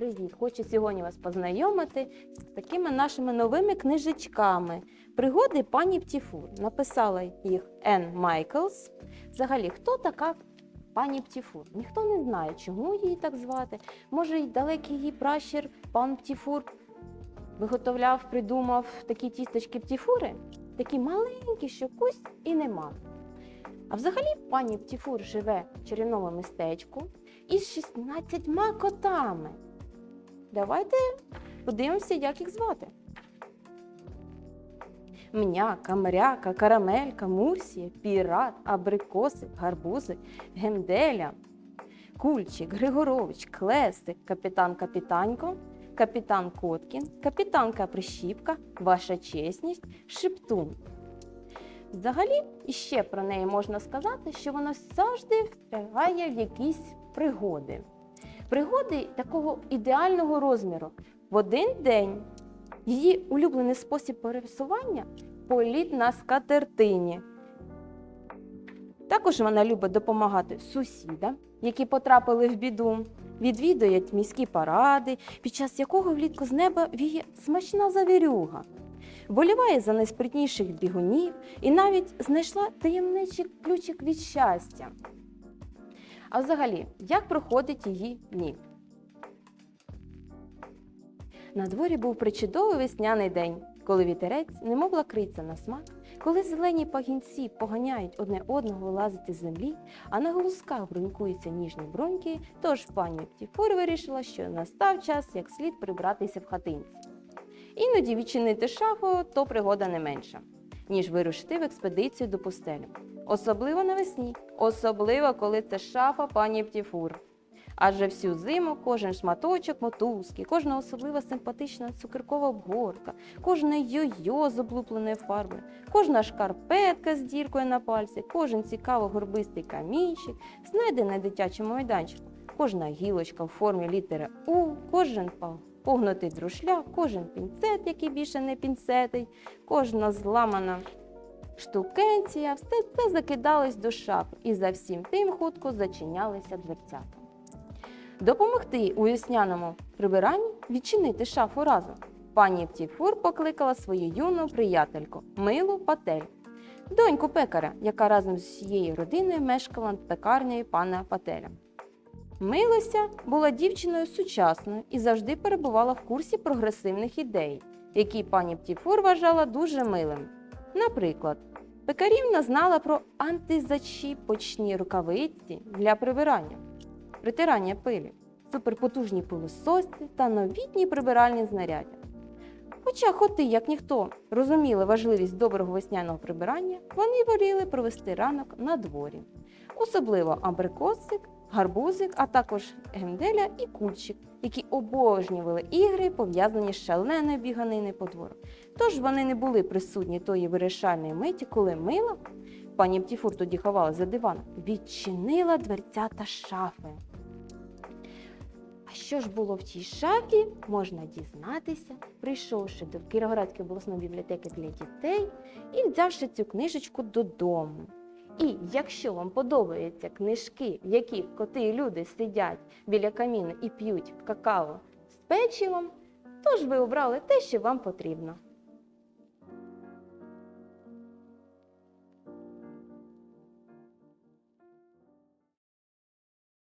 Привіт! Хочу сьогодні вас познайомити з такими нашими новими книжечками. Пригоди пані Птіфур. Написала їх Енн Майклс. Взагалі, хто така пані Птіфур? Ніхто не знає, чому її так звати. Може, й далекий її пращур пан Птіфур виготовляв, придумав такі тісточки Птіфури, такі маленькі, що кусь і нема. А взагалі пані Птіфур живе в чарівному містечку із 16 котами. Давайте подивимося, як їх звати. Мняка, мряка, карамелька, мурсія, пірат, абрикосик, гарбузик, гемделя, кульчик, Григорович, клесик, капітан Капітанько, капітан Коткін, капітанка Прищіпка, ваша чесність, шептун. Взагалі, іще про неї можна сказати, що вона завжди встигає в якісь пригоди. Пригоди такого ідеального розміру. В один день її улюблений спосіб пересування політ на скатертині. Також вона любить допомагати сусідам, які потрапили в біду, відвідують міські паради, під час якого влітку з неба віє смачна завірюга. Вболіває за найспритніших бігунів і навіть знайшла таємничий ключик від щастя. А взагалі, як проходить її дні? На дворі був причудовий весняний день, коли вітерець немов лакриться на смак, коли зелені пагінці поганяють одне одного вилазити з землі, а на голосках брунькуються ніжні бруньки, тож пані Птіфур вирішила, що настав час як слід прибратися в хатинці. Іноді відчинити шафу то пригода не менша, ніж вирушити в експедицію до пустелю. Особливо навесні, особливо коли це шафа пані Птіфур. Адже всю зиму кожен шматочок мотузки, кожна особлива симпатична цукеркова обгортка, кожне йо-йо з облупленою фарбою, кожна шкарпетка з діркою на пальці, кожен цікаво горбистий камінчик, знайдений на дитячому майданчику, кожна гілочка в формі літери У, кожен погнутий друшляк, кожен пінцет, який більше не пінцетить, кожна зламана штукенція, все це закидалось до шафи і за всім тим хутко зачинялися дверцята. Допомогти у весняному прибиранні відчинити шафу разом. Пані Птіфур покликала свою юну приятельку Милу Патель, доньку пекаря, яка разом з усією родиною мешкала над пекарнею пана Пателя. Милося була дівчиною сучасною і завжди перебувала в курсі прогресивних ідей, які пані Птіфур вважала дуже милим. Наприклад, пекарівна знала про антизачіпочні рукавиці для прибирання, притирання пилі, суперпотужні пилососці та новітні прибиральні знаряддя. Хоча хоти, як ніхто, розуміли важливість доброго весняного прибирання, вони воліли провести ранок на дворі. Особливо абрикосик, гарбузик, а також гемделя і кульчик, які обожнювали ігри, пов'язані з шаленою біганиною по двору. Тож вони не були присутні тої вирішальної миті, коли мила, пані Птіфур тоді ховала за диваном, відчинила дверцята шафи. А що ж було в тій шафі, можна дізнатися, прийшовши до Кіровоградської обласної бібліотеки для дітей і взявши цю книжечку додому. І якщо вам подобаються книжки, в яких коти і люди сидять біля каміну і п'ють какао з печивом, то ж ви обрали те, що вам потрібно.